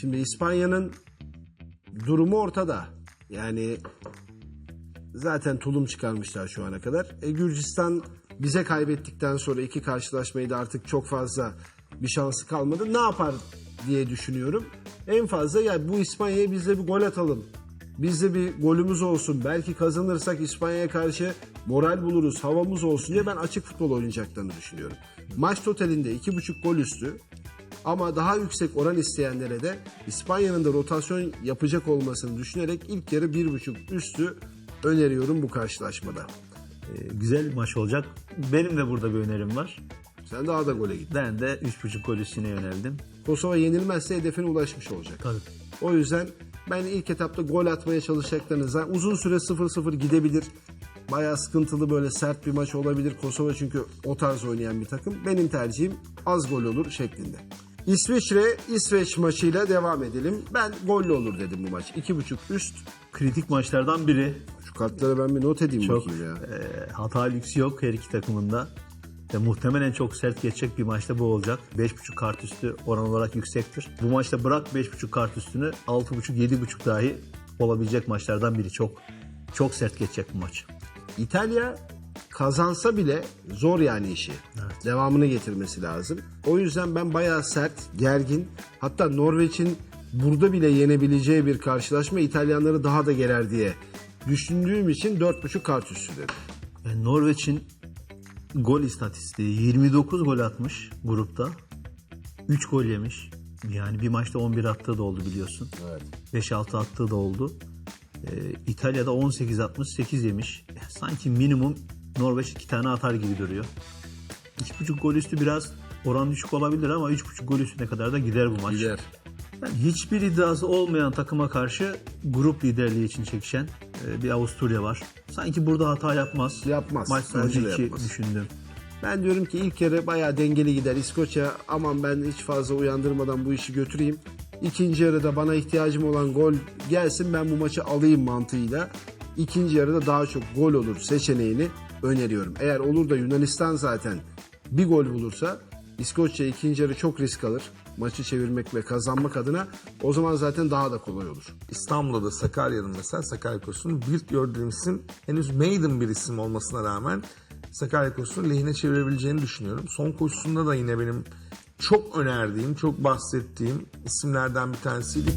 Şimdi İspanya'nın durumu ortada. Yani zaten tulum çıkarmışlar şu ana kadar. E, Gürcistan bize kaybettikten sonra iki karşılaşmayı da artık çok fazla bir şansı kalmadı. Ne yapar diye düşünüyorum. En fazla ya bu İspanya'ya biz de bir gol atalım. Biz de bir golümüz olsun. Belki kazanırsak İspanya'ya karşı moral buluruz, havamız olsun diye ben açık futbol oynayacaklarını düşünüyorum. Maç totalinde 2,5 gol üstü ama daha yüksek oran isteyenlere de İspanya'nın da rotasyon yapacak olmasını düşünerek ilk yarı 1,5 üstü öneriyorum bu karşılaşmada. Ee, güzel bir maç olacak. Benim de burada bir önerim var. Sen daha da gole git. Ben de 3.5 gol üstüne yöneldim. Kosova yenilmezse hedefine ulaşmış olacak. Tabii. O yüzden ben ilk etapta gol atmaya çalışacaklarını uzun süre 0-0 gidebilir. Bayağı sıkıntılı böyle sert bir maç olabilir. Kosova çünkü o tarz oynayan bir takım. Benim tercihim az gol olur şeklinde. İsviçre İsveç maçıyla devam edelim. Ben gollü olur dedim bu maç. 2.5 üst. Kritik maçlardan biri. Şu kartları ben bir not edeyim Çok bakayım ya. e, hata lüksü yok her iki takımında. Ve muhtemelen çok sert geçecek bir maçta bu olacak. 5.5 kart üstü oran olarak yüksektir. Bu maçta bırak 5.5 kart üstünü 6.5-7.5 dahi olabilecek maçlardan biri. Çok çok sert geçecek bu maç. İtalya kazansa bile zor yani işi. Devamını getirmesi lazım. O yüzden ben bayağı sert, gergin. Hatta Norveç'in burada bile yenebileceği bir karşılaşma İtalyanları daha da gerer diye düşündüğüm için 4.5 kart üstü dedim. Yani Norveç'in gol istatistiği 29 gol atmış grupta. 3 gol yemiş. Yani bir maçta 11 attığı da oldu biliyorsun. Evet. 5-6 attığı da oldu. Ee, İtalya'da 18 atmış 8 yemiş. Sanki minimum Norveç 2 tane atar gibi duruyor. 2.5 gol üstü biraz oran düşük olabilir ama 3.5 gol üstüne kadar da gider bu maç. Gider. Yani hiçbir iddiası olmayan takıma karşı grup liderliği için çekişen e, bir Avusturya var. Sanki burada hata yapmaz. Yapmaz. Maç sonucu de 2 yapmaz. düşündüm. Ben diyorum ki ilk yarı bayağı dengeli gider. İskoçya aman ben hiç fazla uyandırmadan bu işi götüreyim. İkinci yarıda bana ihtiyacım olan gol gelsin ben bu maçı alayım mantığıyla. İkinci yarıda daha çok gol olur seçeneğini öneriyorum. Eğer olur da Yunanistan zaten bir gol bulursa İskoçya ikinci yarı çok risk alır. Maçı çevirmek ve kazanmak adına o zaman zaten daha da kolay olur. İstanbul'da da Sakarya'nın mesela Sakarya Koçu'nun Bild gördüğüm isim henüz maiden bir isim olmasına rağmen Sakarya Koçu'nu lehine çevirebileceğini düşünüyorum. Son koşusunda da yine benim çok önerdiğim, çok bahsettiğim isimlerden bir tanesiydi.